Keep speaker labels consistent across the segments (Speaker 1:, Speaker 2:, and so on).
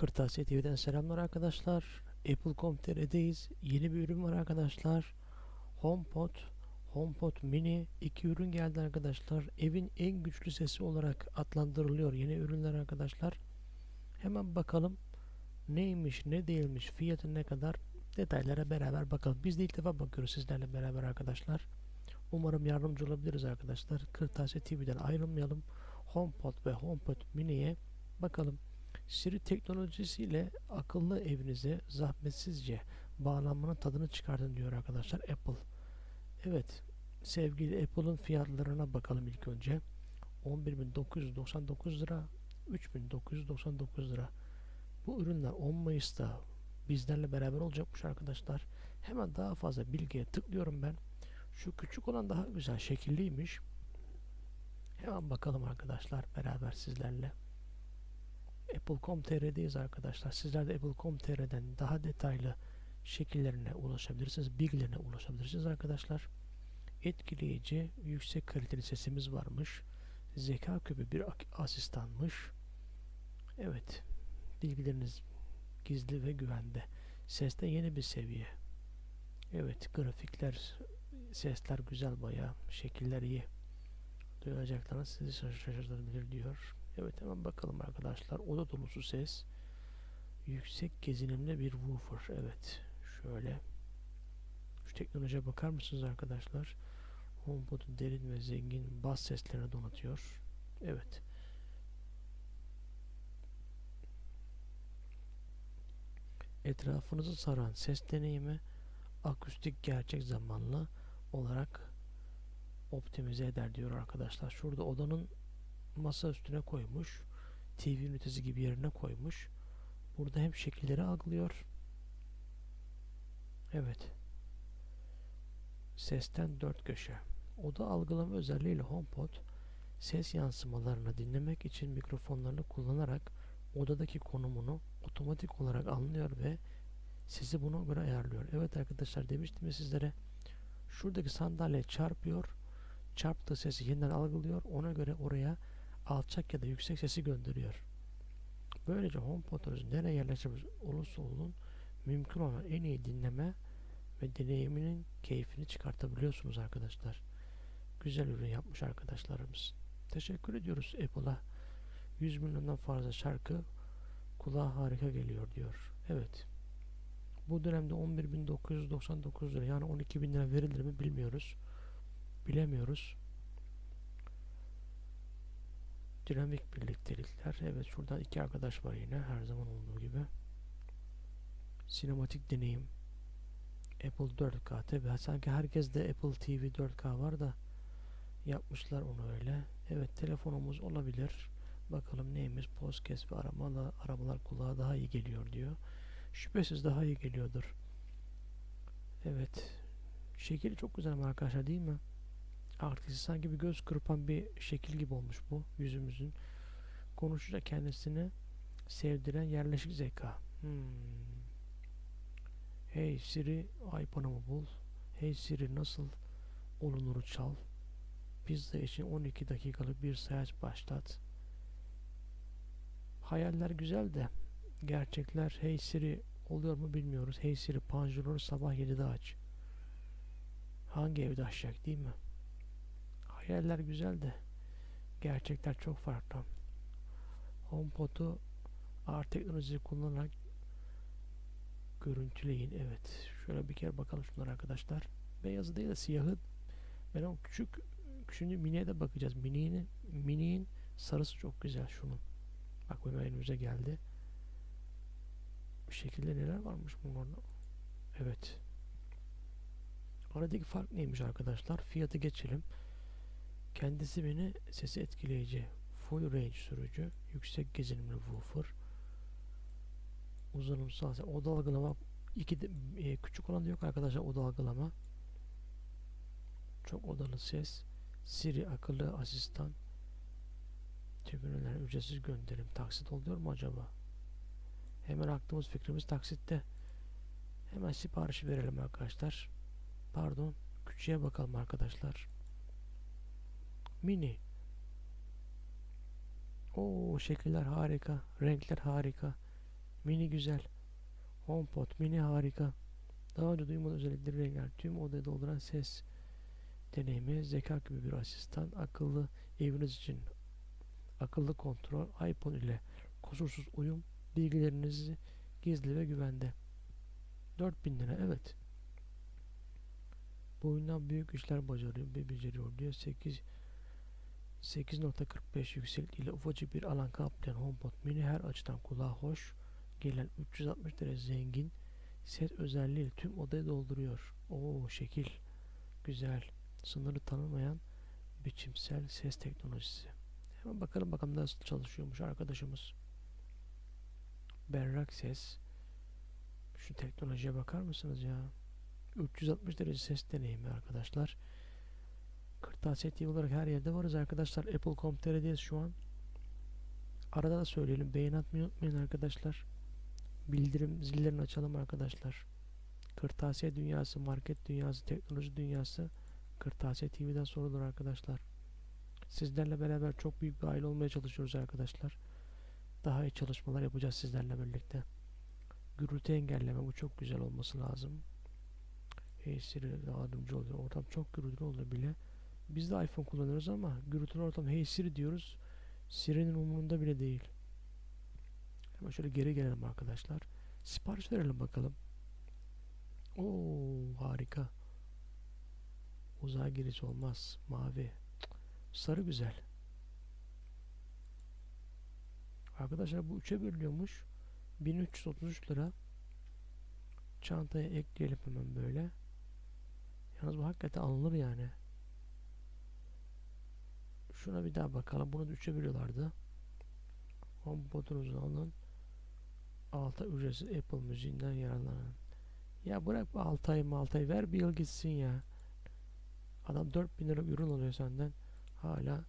Speaker 1: Kırtasiye TV'den selamlar arkadaşlar. Apple.com.tr'deyiz. Yeni bir ürün var arkadaşlar. HomePod, HomePod Mini iki ürün geldi arkadaşlar. Evin en güçlü sesi olarak adlandırılıyor yeni ürünler arkadaşlar. Hemen bakalım neymiş ne değilmiş fiyatı ne kadar detaylara beraber bakalım. Biz de ilk defa bakıyoruz sizlerle beraber arkadaşlar. Umarım yardımcı olabiliriz arkadaşlar. Kırtasiye TV'den ayrılmayalım. HomePod ve HomePod Mini'ye bakalım. Siri teknolojisiyle akıllı evinize zahmetsizce bağlanmanın tadını çıkartın diyor arkadaşlar Apple. Evet sevgili Apple'ın fiyatlarına bakalım ilk önce. 11.999 lira 3.999 lira. Bu ürünler 10 Mayıs'ta bizlerle beraber olacakmış arkadaşlar. Hemen daha fazla bilgiye tıklıyorum ben. Şu küçük olan daha güzel şekilliymiş. Hemen bakalım arkadaşlar beraber sizlerle. Apple.com.tr'deyiz arkadaşlar. Sizler de Apple.com.tr'den daha detaylı şekillerine ulaşabilirsiniz. Bilgilerine ulaşabilirsiniz arkadaşlar. Etkileyici, yüksek kaliteli sesimiz varmış. Zeka küpü bir asistanmış. Evet. Bilgileriniz gizli ve güvende. Seste yeni bir seviye. Evet. Grafikler, sesler güzel bayağı. Şekiller iyi. Duyacaklarınız sizi şaşırtabilir diyor. Evet hemen bakalım arkadaşlar. Oda dolusu ses. Yüksek gezinimli bir woofer. Evet. Şöyle. Şu teknolojiye bakar mısınız arkadaşlar? HomePod'un derin ve zengin bas seslerini donatıyor. Evet. Etrafınızı saran ses deneyimi akustik gerçek zamanlı olarak optimize eder diyor arkadaşlar. Şurada odanın masa üstüne koymuş. TV ünitesi gibi yerine koymuş. Burada hem şekilleri algılıyor. Evet. Sesten dört köşe. Oda algılama özelliğiyle HomePod ses yansımalarını dinlemek için mikrofonlarını kullanarak odadaki konumunu otomatik olarak anlıyor ve sizi buna göre ayarlıyor. Evet arkadaşlar demiştim ya sizlere şuradaki sandalye çarpıyor. Çarptığı sesi yeniden algılıyor. Ona göre oraya alçak ya da yüksek sesi gönderiyor. Böylece HomePod'unuz nereye yerleşmiş olursa olun mümkün olan en iyi dinleme ve deneyiminin keyfini çıkartabiliyorsunuz arkadaşlar. Güzel ürün yapmış arkadaşlarımız. Teşekkür ediyoruz Apple'a. 100 milyondan fazla şarkı kulağa harika geliyor diyor. Evet. Bu dönemde 11.999 lira yani 12.000 lira verilir mi bilmiyoruz. Bilemiyoruz. Dinamik birliktelikler. Evet şuradan iki arkadaş var yine her zaman olduğu gibi. Sinematik deneyim. Apple 4K tabi sanki herkes de Apple TV 4K var da yapmışlar onu öyle. Evet telefonumuz olabilir. Bakalım neymiş podcast ve aramalar, aramalar kulağa daha iyi geliyor diyor. Şüphesiz daha iyi geliyordur. Evet. Şekil çok güzel arkadaşlar değil mi? Artık sanki bir göz kırpan bir şekil gibi olmuş bu yüzümüzün. Konuşunca kendisini sevdiren yerleşik zeka. Hmm. Hey Siri iPhone'umu bul. Hey Siri nasıl olunuru çal. Pizza için 12 dakikalık bir sayaç başlat. Hayaller güzel de gerçekler Hey Siri oluyor mu bilmiyoruz. Hey Siri panjurları sabah 7'de aç. Hangi evde açacak değil mi? Hayaller güzel de gerçekler çok farklı. HomePod'u ağır teknoloji kullanarak görüntüleyin. Evet. Şöyle bir kere bakalım şunlar arkadaşlar. Beyazı değil de siyahı. Ben o küçük şimdi miniye de bakacağız. Mini'nin mini'nin sarısı çok güzel şunun. Bak benim önümüze geldi. Bir şekilde neler varmış bunlarda. Evet. Aradaki fark neymiş arkadaşlar? Fiyatı geçelim. Kendisi beni sesi etkileyici. Full range sürücü. Yüksek gezinimli woofer. Uzanımsal ses. Oda algılama iki de, e, küçük olan da yok arkadaşlar oda algılama. Çok odalı ses. Siri akıllı asistan. Tüm ürünler ücretsiz gönderim. Taksit oluyor mu acaba? Hemen aklımız fikrimiz taksitte. Hemen siparişi verelim arkadaşlar. Pardon. Küçüğe bakalım arkadaşlar. Mini. Oo şekiller harika. Renkler harika. Mini güzel. HomePod mini harika. Daha önce duymadığım özellikleri rengar. Tüm odayı dolduran ses deneyimi, zeka gibi bir asistan, akıllı eviniz için akıllı kontrol, iPhone ile kusursuz uyum, bilgilerinizi gizli ve güvende. 4000 lira evet. Bu oyundan büyük işler başarıyor beceriyor diyor. 8 8.45 yüksekliğiyle ufacık bir alan kaplayan HomePod mini her açıdan kulağa hoş gelen 360 derece zengin ses özelliğiyle tüm odayı dolduruyor. Oo şekil güzel sınırı tanımayan biçimsel ses teknolojisi. Hemen bakalım bakalım nasıl çalışıyormuş arkadaşımız. Berrak ses. Şu teknolojiye bakar mısınız ya? 360 derece ses deneyimi arkadaşlar. TV olarak her yerde varız arkadaşlar. Apple.com.tr'deyiz şu an. Arada da söyleyelim. Beğen atmayı unutmayın arkadaşlar. Bildirim zillerini açalım arkadaşlar. Kırtasiye dünyası, market dünyası, teknoloji dünyası Kırtasiye TV'den sorulur arkadaşlar. Sizlerle beraber çok büyük bir aile olmaya çalışıyoruz arkadaşlar. Daha iyi çalışmalar yapacağız sizlerle birlikte. Gürültü engelleme bu çok güzel olması lazım. Hey Siri yardımcı oluyor. Ortam çok gürültülü oluyor bile. Biz de iPhone kullanıyoruz ama gürültülü ortam Hey Siri diyoruz. Siri'nin umurunda bile değil. Hemen şöyle geri gelelim arkadaşlar. Sipariş verelim bakalım. Oo harika. Uzay giriş olmaz. Mavi. Sarı güzel. Arkadaşlar bu 3'e bölünüyormuş. 1333 lira. Çantaya ekleyelim hemen böyle. Yalnız bu hakikaten alınır yani. Şuna bir daha bakalım. Bunu da 3'e bölüyorlardı. HomePod'unuzu alın. Alta ücretsiz Apple müziğinden yararlanın. Ya bırak bu 6 ay 6 ay ver bir yıl gitsin ya. Adam 4000 lira ürün alıyor senden. Hala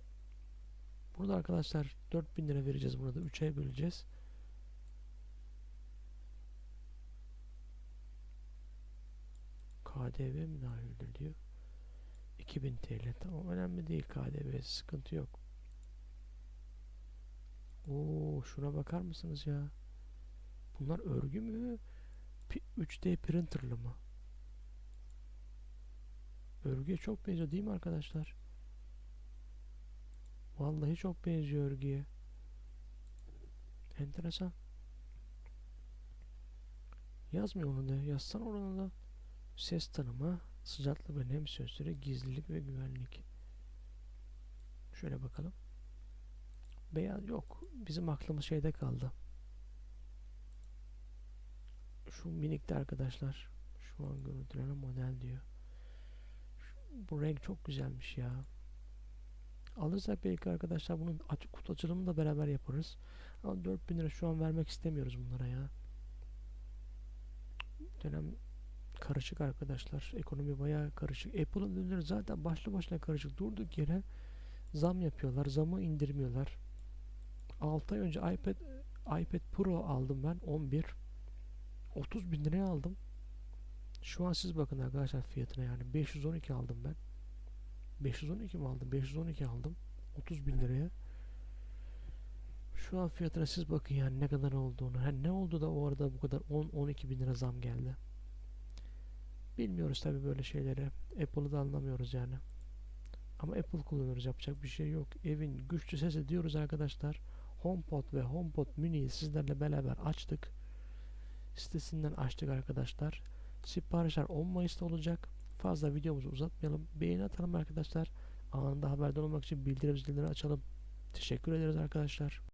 Speaker 1: Burada arkadaşlar 4000 lira vereceğiz burada 3'e böleceğiz. KDV mi dahildir diyor. 2000 TL tamam önemli değil KDV sıkıntı yok. Oo şuna bakar mısınız ya? Bunlar örgü mü? 3D printerlı mı? Örgüye çok benziyor değil mi arkadaşlar? Vallahi çok benziyor örgüye. Enteresan. Yazmıyor onu da. Yazsan oranı da. Ses tanıma, sıcaklık ve nem sensörü, gizlilik ve güvenlik. Şöyle bakalım. Beyaz yok. Bizim aklımız şeyde kaldı. Şu minikte arkadaşlar. Şu an görüntülenen model diyor. Şu, bu renk çok güzelmiş ya. Alırsak belki arkadaşlar bunun açık kutu açılımını da beraber yaparız. Ama 4000 lira şu an vermek istemiyoruz bunlara ya. Dönem karışık arkadaşlar. Ekonomi bayağı karışık. Apple'ın ürünleri zaten başlı başına karışık. Durduk yere zam yapıyorlar. Zamı indirmiyorlar. 6 ay önce iPad iPad Pro aldım ben 11 30 bin liraya aldım. Şu an siz bakın arkadaşlar fiyatına yani 512 aldım ben. 512 mi aldım? 512 aldım. 30 bin liraya. Şu an fiyatına siz bakın yani ne kadar olduğunu. Yani ne oldu da o arada bu kadar 10-12 bin lira zam geldi. Bilmiyoruz tabi böyle şeyleri. Apple'ı da anlamıyoruz yani. Ama Apple kullanıyoruz yapacak bir şey yok. Evin güçlü sesi diyoruz arkadaşlar. HomePod ve HomePod Mini'yi sizlerle beraber açtık. Sitesinden açtık arkadaşlar. Siparişler 10 Mayıs'ta olacak. Fazla videomuzu uzatmayalım. Beğeni atalım arkadaşlar. Anında haberdar olmak için bildirim zilini açalım. Teşekkür ederiz arkadaşlar.